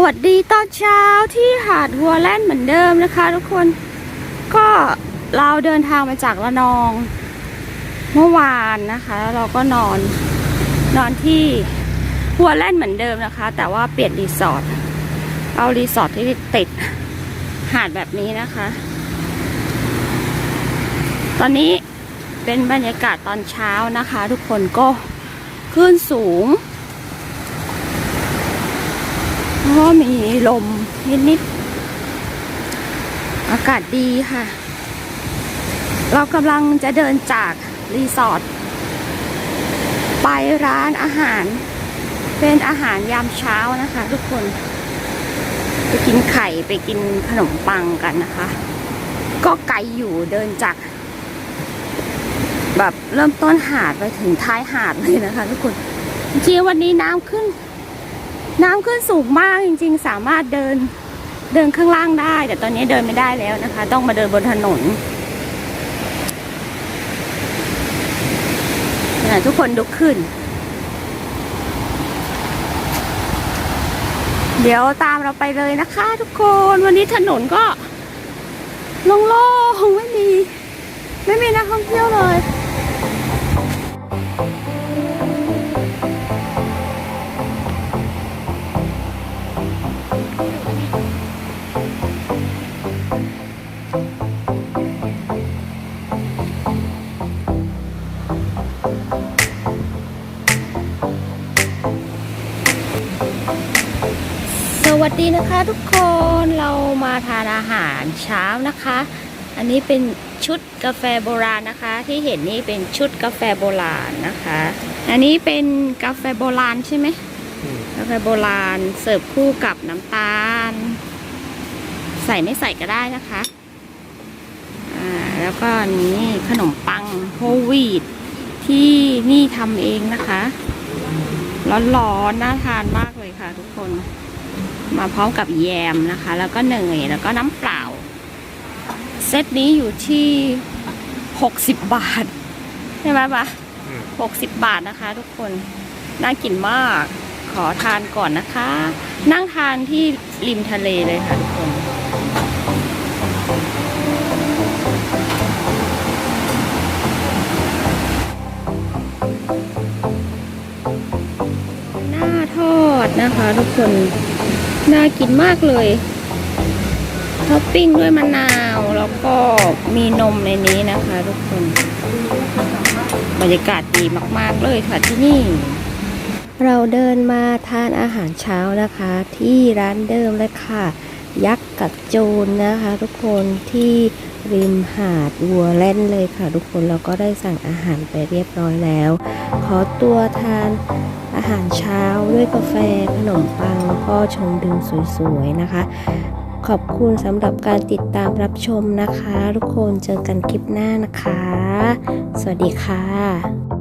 วัสดีตอนเช้าที่หาดหัวแล่นเหมือนเดิมนะคะ ทุกคนก็เราเดินทางมาจากละนอง เมื่อวานนะคะแล้วเราก็นอนนอนที่หัวแล่นเหมือนเดิมนะคะ แต่ว่าเปลี่ยนรีสอร์ทเอารีสอร์ทที่ติดหาดแบบนี้นะคะ ตอนนี้เป็นบรรยากาศตอนเช้านะคะ ทุกคนก็คลื่นสูง ก็มีลมนิดๆ อากาศดีค่ะ เรากำลังจะเดินจากรีสอร์ทไปร้านอาหาร เป็นอาหารยามเช้านะคะ ทุกคน ไปกินไข่ไปกินขนมปังกันนะคะ ก็ไกลอยู่เดินจาก แบบเริ่มต้นหาดไปถึงท้ายหาดเลยนะคะ ทุกคนจริงวันนี้น้ำขึ้น น้ำขึ้นสูงมากจริง ๆ สามารถเดินเดินข้างล่างได้ แต่ตอนนี้เดินไม่ได้แล้วนะคะ ต้องมาเดินบนถนนเนี่ยทุกคนลุกขึ้น เดี๋ยวตามเราไปเลยนะคะ ทุกคนวันนี้ถนนก็โล่งๆไม่มี ไม่มีนักท่องเที่ยวเลย วัสดีนะคะทุกคนเรามาทานอาหารเช้านะคะ อันนี้เป็นชุดกาแฟโบราณนะคะ ที่เห็นนี่เป็นชุดกาแฟโบราณนะคะ อันนี้เป็นกาแฟโบราณใช่ไหมกาแฟโบราณเสิร์ฟคู่กับน้ำตาล ใส่ไม่ใส่ก็ได้นะคะอ่าแล้วก็อันนี้ขนมปังโฮลวีตที่นี่ทำเองนะคะ ร้อนๆน่าทานมากเลยค่ะทุกคน มาพร้อมกับแยมนะคะ แล้วก็เนยแล้วก็น้ำเปล่า เซตนี้อยู่ที่ 60 บาท ใช่ไหมปะอืม60บาทนะคะ ทุกคนน่ากินมากขอทานก่อนนะคะ นั่งทานที่ริมทะเลเลยค่ะทุกคนหน้าทอดนะคะ ทุกคน น่ากินมากเลยท็อปปิ้งด้วยมะนาวแล้วก็มีนมในนี้นะคะทุกคนบรรยากาศดีมาก ๆ เลยค่ะที่นี่ เราเดินมาทานอาหารเช้านะคะ ที่ร้านเดิมเลยค่ะ ยักษ์กับโจรนะคะ ทุกคนที่ ริมหาดวัวเล่นเลยค่ะทุกคนเราก็ได้สั่งอาหารไปเรียบร้อยแล้ว ขอตัวทานอาหารเช้าด้วยกาแฟขนมปังแล้วก็ชมดึงสวยๆนะคะ ขอบคุณสำหรับการติดตามรับชมนะคะ ทุกคนเจอกันคลิปหน้านะคะ สวัสดีค่ะ